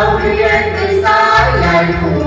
Hallelujah, Messiah,